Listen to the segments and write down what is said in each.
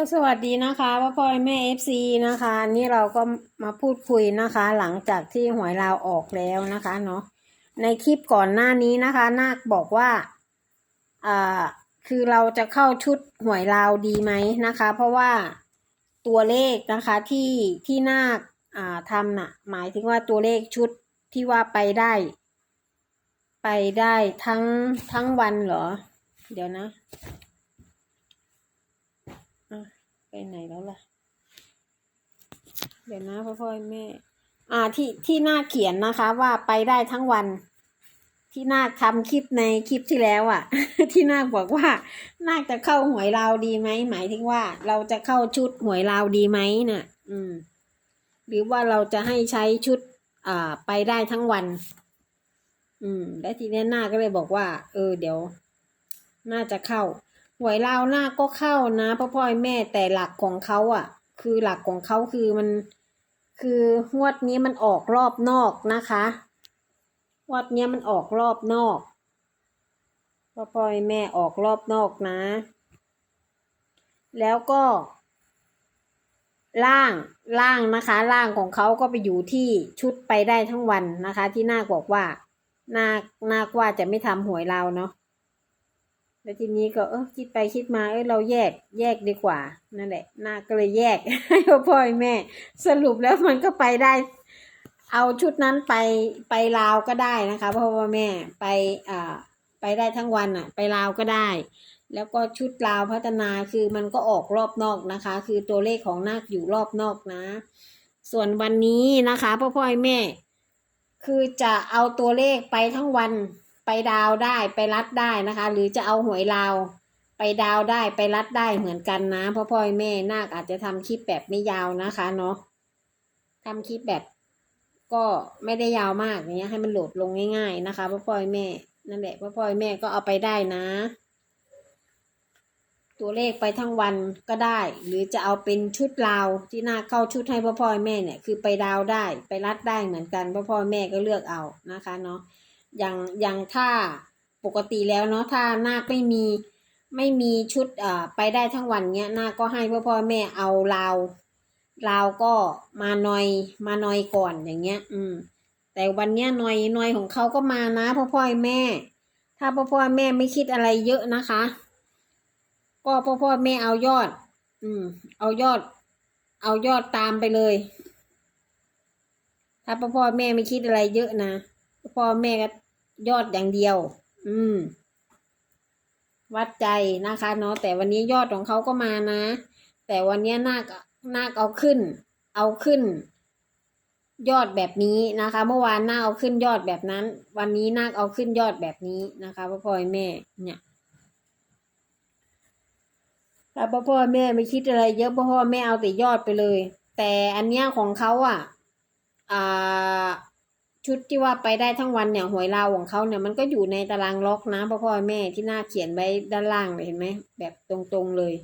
ก็สวัสดีนะคะพ่อพ่อยแม่เอฟซีนะคะ นี่เราก็มาพูดคุยนะคะ หลังจากที่หวยลาวออกแล้วนะคะเนาะในคลิปก่อนหน้านี้นะคะ นาคบอกว่าอ่าคือเราจะเข้าชุดหวยลาวดีไหมนะคะ เพราะว่าตัวเลขนะคะที่ที่นาคอ่าทำน่ะ หมายถึงว่าตัวเลขชุดที่ว่าไปได้ ไปได้ทั้งทั้งวันเหรอ เดี๋ยวนะ ไปไหนแล้วล่ะ เดี๋ยวนะพ่อพ่อแม่ อ่าที่ที่หน้าเขียนนะคะ ว่าไปได้ทั้งวัน ที่นาทำคลิปในคลิปที่แล้วอะ่ะ ที่นาบอกว่าน่าจะเข้าหวยลาวดีไหมหมายถึงว่า เราจะเข้าชุดหวยลาวดีไหมน่ะ อืม หรือว่าเราจะให้ใช้ชุด อ่า ไปได้ทั้งวัน อืม และทีนี้นาก็เลยบอกว่า เออ เดี๋ยว น่าจะเข้า หวยลาวหน้าก็เข้านะพ่อพ่อแม่แต่หลักของเขาอะ คือหลักของเขาคือมัน คืองวดนี้มันออกรอบนอกนะคะงวดนี้มันออกรอบนอกพ่อพ่อแม่ออกรอบนอกนะ แล้วก็ ล่างล่างนะคะ ล่างของเขาก็ไปอยู่ที่ชุดไปได้ทั้งวันนะคะ ที่นาคบอกว่านาคนาคว่าจะไม่ทำหวยลาวเนาะ แล้วทีนี้ก็เออคิดไปคิดมาเออเราแยกแยกดีกว่า นั่นแหละนาก็เลยแยกให้พ่อพ่อแม่ สรุปแล้วมันก็ไปได้ เอาชุดนั้นไปไปลาวก็ได้นะคะพ่อพ่อแม่ไปอ่าไปได้ทั้งวันอะ ไปลาวก็ได้ แล้วก็ชุดลาวพัฒนาคือมันก็ออกรอบนอกนะคะ คือตัวเลขของนาคอยู่รอบนอกนะ ส่วนวันนี้นะคะพ่อพ่อแม่ คือจะเอาตัวเลขไปทั้งวัน ไปดาวได้ไปรัดได้นะคะ หรือจะเอาหวยลาวไปดาวได้ไปรัดได้เหมือนกันนะพ่อพ่อแม่นาคอาจจะทำคลิปแบบไม่ยาวนะคะเนาะทำคลิปแบบก็ไม่ได้ยาวมากอย่างเงี้ยให้มันโหลดลงง่าย ๆ นะคะพ่อพ่อแม่นั่นแหละพ่อพ่อแม่ก็เอาไปได้นะ ตัวเลขไปทั้งวันก็ได้ หรือจะเอาเป็นชุดลาวที่น่าเข้าชุดให้พ่อพ่อแม่เนี่ยคือไปดาวได้ไปรัดได้เหมือนกันพ่อพ่อแม่ก็เลือกเอานะคะเนาะ อย่างอย่างถ้าปกติแล้วเนาะถ้านาคไม่มีไม่มีชุดอ่าไปได้ทั้งวันเนี้ยนาคก็ให้พ่อพ่อแม่เอาลาวลาวก็มาหน่อยมาหน่อยก่อนอย่างเงี้ย อืม แต่วันเนี้ยหน่อยหน่อยของเขาก็มานะพ่อพ่อแม่ ถ้าพ่อพ่อแม่ไม่คิดอะไรเยอะนะคะ ก็พ่อพ่อแม่เอายอด อืม เอายอด เอายอดตามไปเลย ถ้าพ่อพ่อแม่ไม่คิดอะไรเยอะนะพ่อพ่อแม่ก็ ยอดอย่างเดียว อืม วัดใจนะคะเนาะแต่วันนี้ยอดของเขาก็มานะ แต่วันนี้นาคนาคเอาขึ้น เอาขึ้น ยอดแบบนี้นะคะ เมื่อวานนาคเอาขึ้นยอดแบบนั้น วันนี้นาคเอาขึ้นยอดแบบนี้นะคะพ่อพ่อแม่ เนี่ยถ้าพ่อพ่อแม่ไม่คิดอะไร เยอะพ่อพ่อแม่เอาแต่ยอดไปเลย แต่อันเนี้ยของเขาอะ อ่า ชุดที่ว่าไปได้ทั้งวันเนี่ยหวยลาวของเขาเนี่ยมันก็อยู่ในตารางล็อกนะพ่อพ่อแม่ที่หน้าเขียนไว้ด้านล่างเลยเห็นไหมแบบตรงๆเลย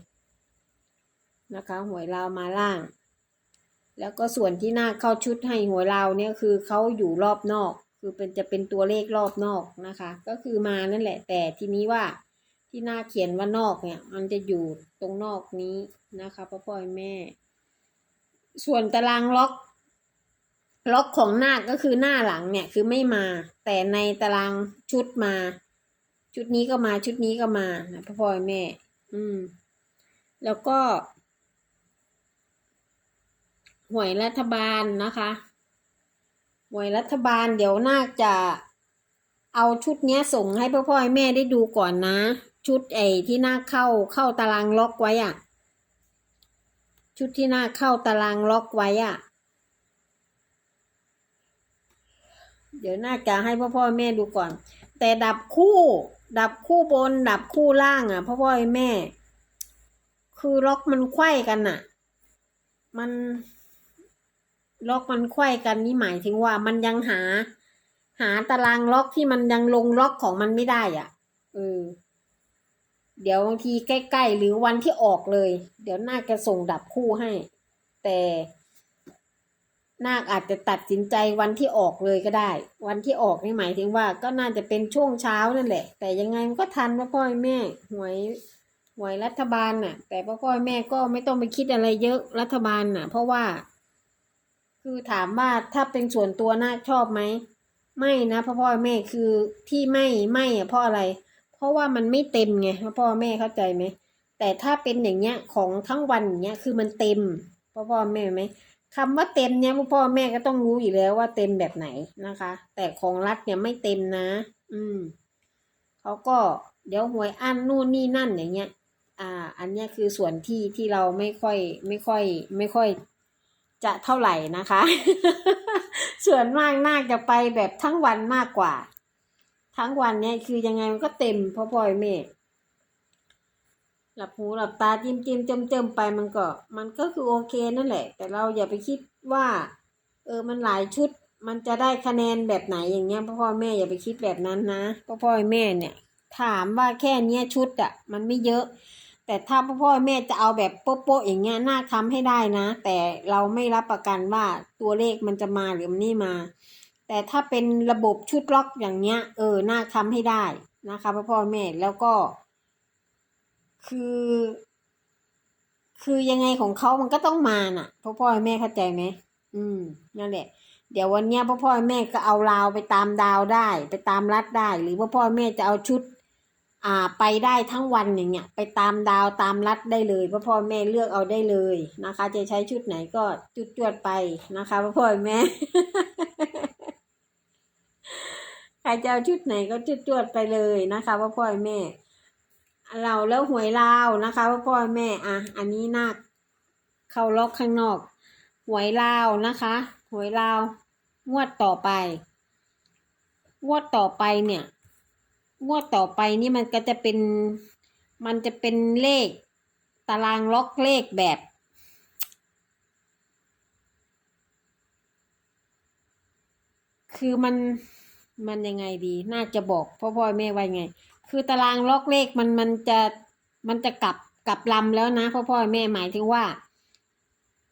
นะคะหวยลาวมาล่าง แล้วก็ส่วนที่หน้าเข้าชุดให้หวยลาวเนี่ยคือเขาอยู่รอบนอก คือเป็นจะเป็นตัวเลขรอบนอกนะคะ ก็คือมานั่นแหละ แต่ทีนี้ว่าที่หน้าเขียนว่านอกเนี่ย มันจะอยู่ตรงนอกนี้นะคะพ่อพ่อแม่ ส่วนตารางล็อก ล็อกของหน้าก็คือหน้าหลังเนี่ยคือไม่มา แต่ในตารางชุดมา ชุดนี้ก็มาชุดนี้ก็มานะพ่อพ่อแม่ อืม แล้วก็ หวยรัฐบาลนะคะหวยรัฐบาลเดี๋ยวนาคจะเอาชุดเนี้ยส่งให้พ่อพ่อแม่ได้ดูก่อนนะ ชุดไอ้ที่นาคเข้าเข้าตารางล็อกไว้อะชุดที่นาคเข้าตารางล็อกไว้อะ เดี๋ยวหน้าคจะให้พ่อพ่อแม่ดูก่อน แต่ดับคู่ ดับคู่บน ดับคู่ล่างอะพ่อพ่อแม่ คือล็อกมันไขว้กันน่ะ มันล็อกมันไขว้กันนี่หมายถึงว่ามันยังหา หาตารางล็อกที่มันยังลงล็อกของมันไม่ได้อะเออเดี๋ยวบางทีใกล้ๆหรือวันที่ออกเลย เดี๋ยวนาจะส่งดับคู่ให้ แต่ นาคอาจจะตัดสินใจวันที่ออกเลยก็ได้ วันที่ออกนี่หมายถึงว่าก็น่าจะเป็นช่วงเช้านั่นแหละ แต่ยังไงมันก็ทันว่าพ่อแม่หวยหวยรัฐบาลน่ะ แต่พ่อพ่อแม่ก็ไม่ต้องไปคิดอะไรเยอะรัฐบาลน่ะ เพราะว่า คือถามว่าถ้าเป็นส่วนตัวน่าชอบไหมไม่นะพ่อพ่อแม่คือที่ไม่ไม่อะเพราะอะไร เพราะว่ามันไม่เต็มไงพ่อพ่อแม่เข้าใจไหมแต่ถ้าเป็นอย่างเงี้ยของทั้งวันอย่างเงี้ยคือมันเต็มพ่อพ่อแม่ไหม คำว่าเต็มเนี่ยพ่อแม่ก็ต้องรู้อยู่แล้วว่าเต็มแบบไหนนะคะ แต่ของรัฐเนี่ยไม่เต็มนะ อืมเขาก็เดี๋ยวหวยอันนู่นนี่นั่นอย่างเงี้ย อ่า อันเนี้ยคือส่วนที่ที่เราไม่ค่อยไม่ค่อย ไม่ค่อยจะเท่าไหร่นะคะ ส่วนมากน่าจะไปแบบทั้งวันมากกว่า ทั้งวันเนี่ยคือยังไงมันก็เต็มพ่อพ่อยแม่ หลับหูหลับตาจิ้มจิ้มเจิมเจิมไปมันก็ มันก็คือโอเคนั่นแหละ แต่เราอย่าไปคิดว่า เออมันหลายชุด มันจะได้คะแนนแบบไหนอย่างเงี้ยพ่อพ่อแม่อย่าไปคิดแบบนั้นนะพ่อพ่อแม่เนี่ย ถามว่าแค่เนี้ยชุดอะมันไม่เยอะ แต่ถ้าพ่อพ่อแม่จะเอาแบบโป๊ะๆอย่างเงี้ยน่าทำให้ได้นะ แต่เราไม่รับประกันว่าตัวเลขมันจะมาหรือมันไม่มา แต่ถ้าเป็นระบบชุดล็อกอย่างเงี้ย เออน่าทำให้ได้นะคะพ่อพ่อแม่แล้วก็ คือ คือยังไงของเขามันก็ต้องมาน่ะพ่อพ่อแม่เข้าใจไหมอืมนั่นแหละ เดี๋ยววันเนี้ยพ่อพ่อแม่ก็เอาราวไปตามดาวได้ ไปตามรัดได้ หรือพ่อพ่อแม่จะเอาชุด อ่า ไปได้ทั้งวันอย่างเงี้ย ไปตามดาวตามรัดได้เลยพ่อพ่อแม่เลือกเอาได้เลยนะคะ จะใช้ชุดไหนก็จุดจวดไปนะคะพ่อพ่อแม่ใครจะเอาชุดไหนก็จุดจวดไปเลยนะคะพ่อพ่อแม่ เราแล้วหวยลาวนะคะพ่อพ่อแม่อะ อันนี้นาคเข้าล็อกข้างนอก หวยลาวนะคะ หวยลาวงวดต่อไป งวดต่อไปเนี่ย งวดต่อไปนี่มันก็จะเป็น มันจะเป็นเลข ตารางล็อกเลขแบบ คือมัน มันยังไงดี น่าจะบอกพ่อพ่อแม่ว่าไง คือตารางล็อกเลขมันมันจะมันจะกลับกลับลำแล้วนะพ่อพ่อแม่หมายถึงว่า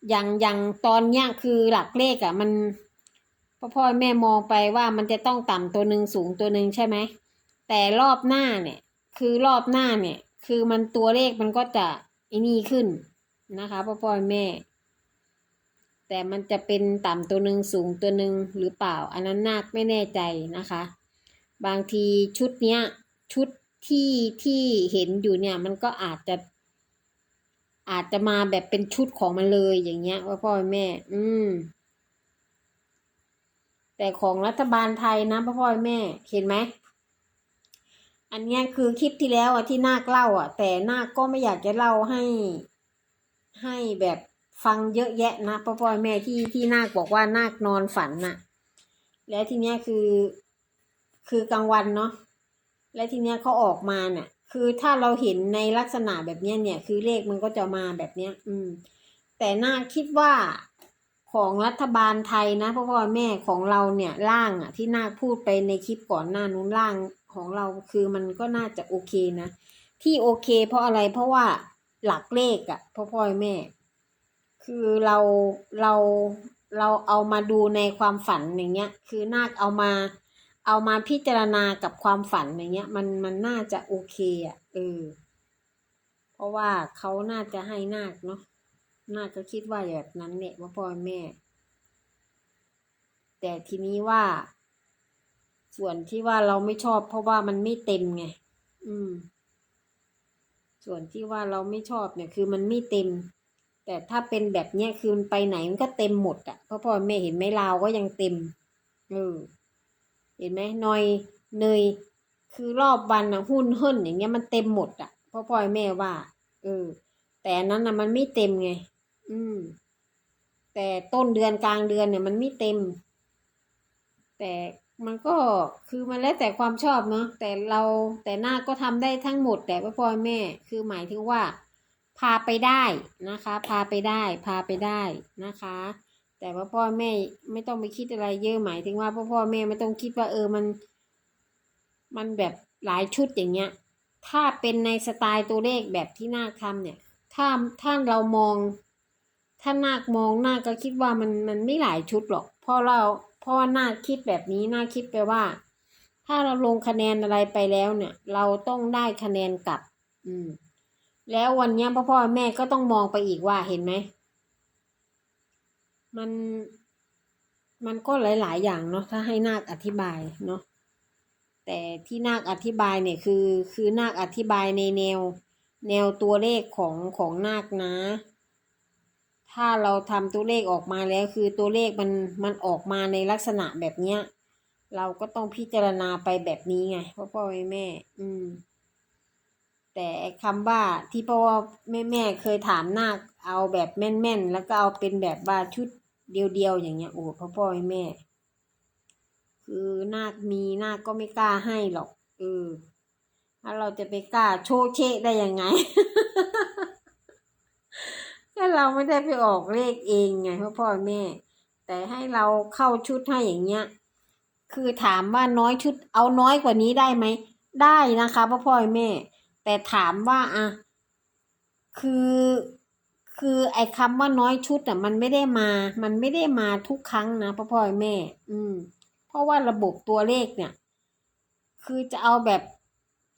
อย่างอย่างตอนเนี้ยคือหลักเลขอะ่ะ มันพ่อพ่อแม่มองไปว่ามันจะต้องต่ำตัวหนึ่งสูงตัวหนึ่งใช่ไหมแต่รอบหน้าเนี่ย คือรอบหน้าเนี่ย คือมันตัวเลขมันก็จะไอ้นี่ขึ้นนะคะพ่อพ่อแม่ แต่มันจะเป็นต่ำตัวหนึ่งสูงตัวหนึ่งหรือเปล่า อันนั้นนาคไม่แน่ใจนะคะ บางทีชุดเนี้ย ชุดที่ที่เห็นอยู่เนี่ย มันก็อาจจะ อาจจะมาแบบเป็นชุดของมันเลยอย่างเงี้ยพ่อพ่อแม่ อืม แต่ของรัฐบาลไทยนะพ่อพ่อแม่ เห็นไหมอันเนี้ยคือคลิปที่แล้วอะที่นาคเล่า อะ แต่นาคก็ไม่อยากจะเล่าให้ให้แบบฟังเยอะแยะนะพ่อพ่อแม่ที่ที่นาคบอกว่านาคนอนฝันน่ะ แล้วทีเนี้ยคือคือกลางวันเนาะ และทีเนี้ยเขาออกมาเนี่ยคือถ้าเราเห็นในลักษณะแบบเนี้ยเนี่ย คือเลขมันก็จะมาแบบเนี้ย อืม แต่น่าคิดว่าของรัฐบาลไทยนะพ่อพ่อแม่ของเราเนี่ยล่างอะ ที่นาคพูดไปในคลิปก่อนหน้านู้นล่างของเราคือมันก็น่าจะโอเคนะ ที่โอเค เพราะอะไรเพราะว่าหลักเลขอะพ่อพ่อแม่ คือเราเราเราเอามาดูในความฝันอย่างเงี้ย คือนาคเอามา เอามาพิจารณากับความฝันอย่างเงี้ย มันมันน่าจะโอเคอะ่ะเออ เพราะว่าเขาน่าจะให้นาคเนาะนาคก็คิดว่าแบบนั้นเนี่ยว่าพ่อแม่ แต่ทีนี้ว่า ส่วนที่ว่าเราไม่ชอบ เพราะว่ามันไม่เต็มไงอืม ส่วนที่ว่าเราไม่ชอบเนี่ย คือมันไม่เต็ม แต่ถ้าเป็นแบบเนี้ยคือมันไปไหนมันก็เต็มหมดอะ่ะพราะพ่อแม่เห็นไหมลาวก็ยังเต็มเออ เห็นไหมหนอยเนย คือรอบวันอะหุ้นเฮิ่นอย่างเงี้ยมันเต็มหมดอะ่ะพ่อพ่อยแม่ว่า เออ แต่นั้นนะมันไม่เต็มไง อืม แต่ต้นเดือนกลางเดือนเนี่ยมันไม่เต็ม แต่มันก็คือมันแล้วแต่ความชอบเนาะแต่เราแต่หน้าก็ทำได้ทั้งหมด แต่ว่าพ่อแม่ คือหมายถึงว่า พาไปได้นะคะ พาไปได้ พาไปได้นะคะ แต่ว่าพ่อแม่ไม่ต้องไปคิดอะไรเยอะหมายถึงว่าพ่อพ่อแม่ไม่ต้องคิดว่าเออมัน มันแบบหลายชุดอย่างเงี้ย ถ้าเป็นในสไตล์ตัวเลขแบบที่นาคทำเนี่ย ถ้าถ้าเรามอง ถ้านาคมองนาคก็คิดว่ามันมันไม่หลายชุดหรอกเพราะเราเพราะว่านาคคิดแบบนี้นาคคิดไปว่า ถ้าเราลงคะแนนอะไรไปแล้วเนี่ย เราต้องได้คะแนนกลับ อืม แล้ววันเนี้ยพ่อพ่อแม่ก็ต้องมองไปอีกว่าเห็นไหม มัน มันก็หลาย ๆ อย่างเนาะถ้าให้นาคอธิบายเนาะแต่ที่นาคอธิบายเนี่ยคือคือนาคอธิบายในแนว แนวตัวเลขของของนาคนะ ถ้าเราทำตัวเลขออกมาแล้ว คือตัวเลขมันมันออกมาในลักษณะแบบเนี้ย เราก็ต้องพิจารณาไปแบบนี้ไงพ่อพ่อแม่แม่ อืม แต่ไอ้คำว่าที่พ่อแม่แม่เคยถามนาคเอาแบบแม่นๆแล้วก็เอาเป็นแบบว่าชุด เดียวๆอย่างเงี้ยโอ้พ่อพ่อแม่แม่ คือนาคมีนาคก็ไม่กล้าให้หรอกเออถ้าเราจะไปกล้าโชว์เชะได้ยังไงก็เราไม่ได้ไปออกเลขเองไงพ่อพ่อแม่ แต่ให้เราเข้าชุดให้อย่างเงี้ย คือถามว่าน้อยชุดเอาน้อยกว่านี้ได้ไหมได้นะคะพ่อพ่อแม่ แต่ถามว่าอะคือ คือไอ้คำว่าน้อยชุดอะมันไม่ได้มา มันไม่ได้มาทุกครั้งนะพ่อพ่อแม่ อืม เพราะว่าระบบตัวเลขเนี่ย คือจะเอาแบบ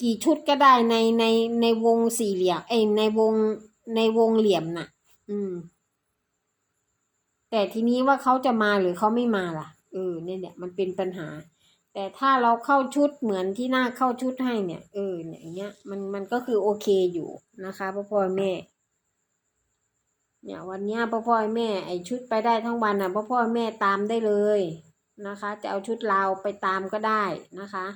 กี่ชุดก็ได้ในในในวงสี่เหลี่ยมเอ้ยในวงในวงเหลี่ยมน่ะ อืม แต่ทีนี้ว่าเขาจะมาหรือเขาไม่มาล่ะเออเนี่ยเนี่ยมันเป็นปัญหา แต่ถ้าเราเข้าชุดเหมือนที่หน้าเข้าชุดให้เนี่ย เออเนี่ยอย่างเงี้ยมันมันก็คือโอเคอยู่นะคะพ่อพ่อแม่ เนี่ยวันนี้พ่อพ่อแม่ไอชุดไปได้ทั้งวันอะพ่อพ่อแม่ตามได้เลยนะคะ จะเอาชุดลาวไปตามก็ได้นะคะ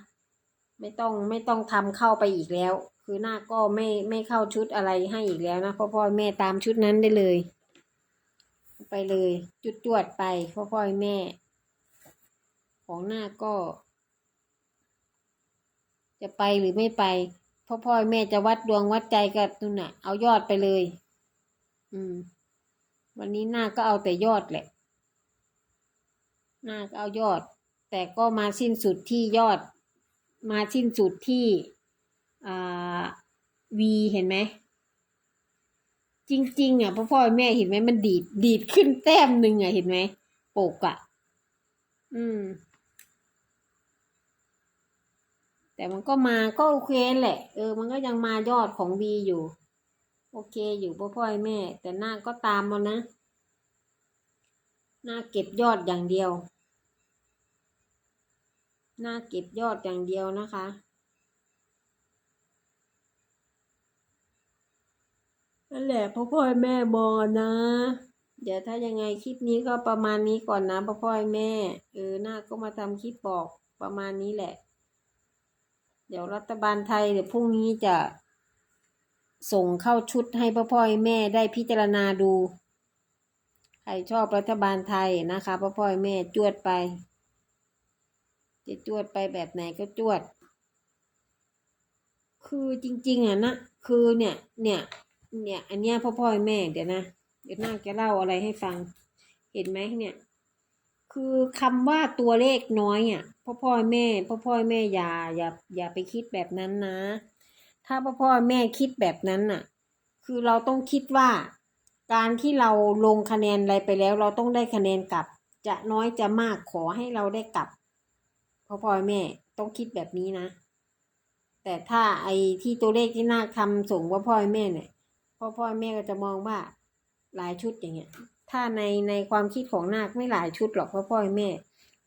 ไม่ต้องไม่ต้องทำเข้าไปอีกแล้ว คือหน้าก็ไม่ไม่เข้าชุดอะไรให้อีกแล้วนะพ่อพ่อแม่ตามชุดนั้นได้เลย ไปเลยจุดจวดไปพ่อพ่อแม่ ของหน้าก็ จะไปหรือไม่ไปพ่อพ่อแม่จะวัดดวงวัดใจกับนู่นน่ะ เอายอดไปเลย อืม วันนี้หน้าก็เอาแต่ยอดแหละ หน้าก็เอายอด แต่ก็มาสิ้นสุดที่ยอด มาสิ้นสุดที่อ่าวีเห็นไหม จริง ๆ อะพ่อพ่อแม่เห็นไหมมันดีดดีดขึ้นแต้มหนึ่งอะเห็นไหมปกอะ อืม แต่มันก็มาก็โอเคแหละ เออ มันก็ยังมายอดของวีอยู่ โอเคอยู่พ่อพ่อแม่ แต่หน้าก็ตามมานะ หน้าเก็บยอดอย่างเดียว หน้าเก็บยอดอย่างเดียวนะคะนั่นแหละพ่อพ่อแม่บอกนะ เดี๋ยวถ้ายังไงคลิปนี้ก็ประมาณนี้ก่อนนะพ่อพ่อแม่ เออหน้าก็มาทำคลิปบอกประมาณนี้แหละ เดี๋ยวรัฐบาลไทยเดี๋ยวพรุ่งนี้จะ ส่งเข้าชุดให้พ่อพ่อแม่ได้พิจารณาดู ใครชอบรัฐบาลไทยนะคะพ่อพ่อแม่จวดไป จะจวดไปแบบไหนก็จวด คือจริง ๆอะนะคือเนี่ยเนี่ยเนี่ยอันเนี้ยพ่อพ่อแม่เดี๋ยวนะเดี๋ยวน่าจะเล่าอะไรให้ฟัง เห็นไหมเนี่ย คือคำว่าตัวเลขน้อยอะพ่อพ่อแม่พ่อพ่อแม่อย่าอย่าอย่าไปคิดแบบนั้นนะ ถ้าพ่อพ่อแม่คิดแบบนั้นน่ะ คือเราต้องคิดว่า การที่เราลงคะแนนอะไรไปแล้ว เราต้องได้คะแนนกลับ จะน้อยจะมากขอให้เราได้กลับพ่อพ่อแม่ต้องคิดแบบนี้นะ แต่ถ้าไอ้ที่ตัวเลขที่น่าทำส่งพ่อพ่อแม่เนี่ยพ่อพ่อแม่ก็จะมองว่าหลายชุดอย่างเงี้ย ถ้าในในความคิดของนาคไม่หลายชุดหรอกพ่อพ่อแม่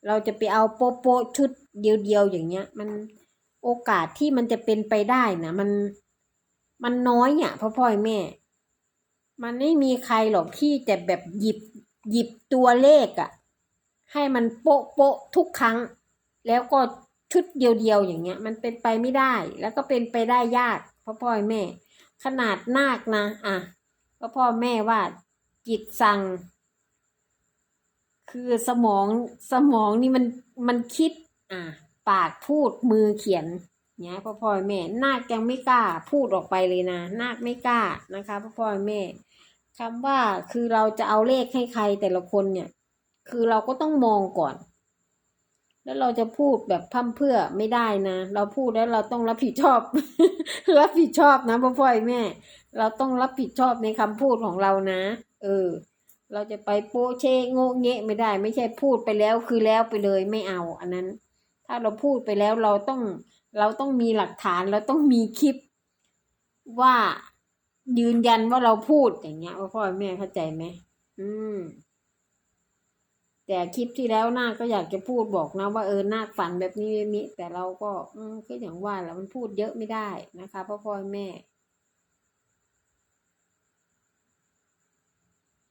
เราจะไปเอาโป๊ะโป๊ะชุดเดียวๆอย่างเงี้ย มัน โอกาสที่มันจะเป็นไปได้นะมันมันน้อยอะพ่อพ่อแม่ มันไม่มีใครหรอกที่จะแบบหยิบหยิบตัวเลขอะให้มันโป๊ะโป๊ะทุกครั้ง แล้วก็ชุดเดียวๆอย่างเงี้ย มันเป็นไปไม่ได้ แล้วก็เป็นไปได้ยากพ่อพ่อแม่ ขนาดนาคนะอะพ่อพ่อแม่ว่าจิตสั่ง คือสมองสมองนี่มันมันคิด อะ ปากพูดมือเขียนเนี่ยพ่อพ่อแม่นาคยังไม่กล้าพูดออกไปเลยนะนาคไม่กล้านะคะพ่อพ่อแม่คำว่าคือเราจะเอาเลขให้ใครแต่ละคนเนี่ย คือเราก็ต้องมองก่อน แล้วเราจะพูดแบบพร่ำเพื่อไม่ได้นะ เราพูดแล้วเราต้องรับผิดชอบ รับผิดชอบนะพ่อพ่อแม่ เราต้องรับผิดชอบในคำพูดของเรานะ เออ เราจะไปโปเชโงเงะไม่ได้ ไม่ใช่พูดไปแล้วคือแล้วไปเลยไม่เอา อันนั้น ถ้าเราพูดไปแล้วเราต้องเราต้องมีหลักฐานเราต้องมีคลิป ว่ายืนยันว่าเราพูดอย่างเงี้ยว่าพ่อแม่เข้าใจไหมอืมแต่คลิปที่แล้วนาคก็อยากจะพูดบอกนะ ว่าเออนาคฝันแบบนี้แบบนี้แต่เราก็ อืมก็อย่างว่าแหละมันพูดเยอะไม่ได้นะคะพ่อพ่อแม่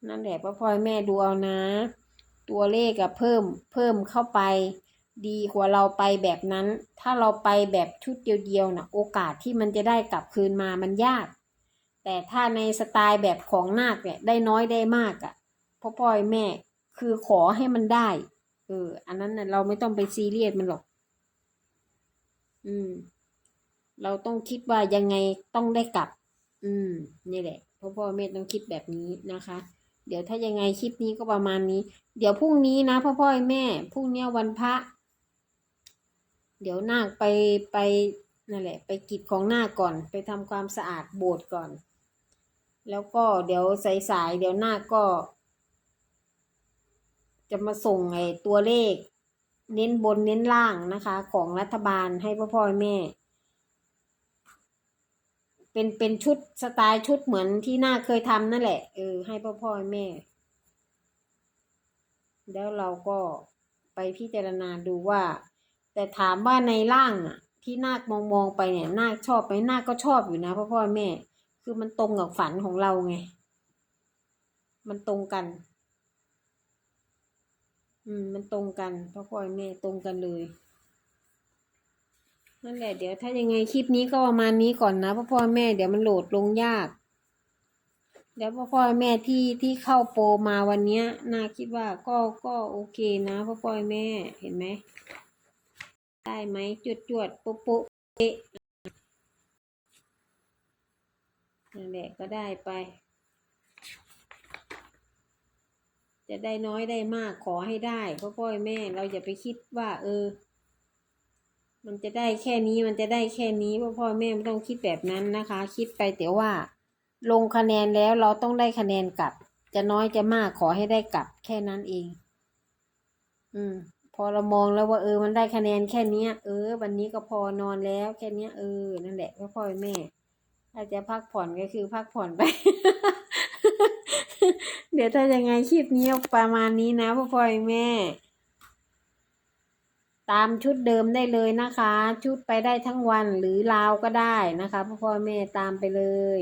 นั่นแหละพ่อพ่อแม่ดูเอานะ ตัวเลขอะเพิ่มเพิ่มเข้าไป ดีกว่าเราไปแบบนั้น ถ้าเราไปแบบชุดเดียวๆนะโอกาสที่มันจะได้กลับคืนมามันยาก แต่ถ้าในสไตล์แบบของนาคเนี่ยได้น้อยได้มากอะ่ะพ่อพ่อยแม่คือขอให้มันได้เอออันนั้นน่ะเราไม่ต้องไปซีเรียสมันหรอก อืม เราต้องคิดว่ายังไงต้องได้กลับ อืมนี่แหละพ่อพ่อแม่ต้องคิดแบบนี้นะคะเดี๋ยวถ้ายังไงคลิปนี้ก็ประมาณนี้ เดี๋ยวพรุ่งนี้นะพ่อพ่อแม่ พรุ่งนี้วันพระ เดี๋ยวนาคไปไปนั่นแหละ ไปกิจของนาคก่อน ไปทำความสะอาดโบสถ์ก่อน แล้วก็เดี๋ยวสายๆเดี๋ยวนาคก็ จะมาส่งไอ้ตัวเลข เน้นบนเน้นล่างนะคะ ของรัฐบาลให้พ่อพ่อแม่ เป็นเป็นชุดสไตล์ชุดเหมือนที่นาคเคยทำนั่นแหละเออให้พ่อพ่อแม่ แล้วเราก็ไปพิจารณาดูว่า แต่ถามว่าในร่างอะ ที่นาคมองมองไปเนี่ยนาคชอบไหมนาคก็ชอบอยู่นะพ่อพ่อแม่ คือมันตรงกับฝันของเราไง มันตรงกัน อืม มันตรงกันพ่อพ่อแม่ตรงกันเลยนั่นแหละเดี๋ยวถ้ายังไงคลิปนี้ก็ประมาณนี้ก่อนนะพ่อพ่อแม่เดี๋ยวมันโหลดลงยากแล้วพ่อพ่อแม่ที่ที่เข้าโปรมาวันเนี้ยนาคิดว่าก็ก็โอเคนะพ่อพ่อแม่เห็นไหม ได้ไหมจวดจวดปุ๊ปุ๊เป๊ะนั่นแหละก็ได้ไป จะได้น้อยได้มากขอให้ได้พ่อพ่อแม่เราอย่าไปคิดว่า เออ มันจะได้แค่นี้มันจะได้แค่นี้พ่อพ่อแม่ไม่ต้องคิดแบบนั้นนะคะ คิดไปแต่ว่า ลงคะแนนแล้วเราต้องได้คะแนนกลับ จะน้อยจะมากขอให้ได้กลับแค่นั้นเอง อืม อเรามองแล้วว่าเออมันได้คะแนนแค่เนี้ยเออ วันนี้ก็พอนอนแล้วแค่เนี้ยเออ นั่นแหละพ่อพ่อแม่ ถ้าจะพักผ่อนก็คือพักผ่อนไป เดี๋ยวถ้ายังไงคลิปนี้ประมาณนี้นะพ่อพ่อแม่ ตามชุดเดิมได้เลยนะคะ ชุดไปได้ทั้งวันหรือลาวก็ได้นะคะพ่อพ่อแม่ตามไปเลย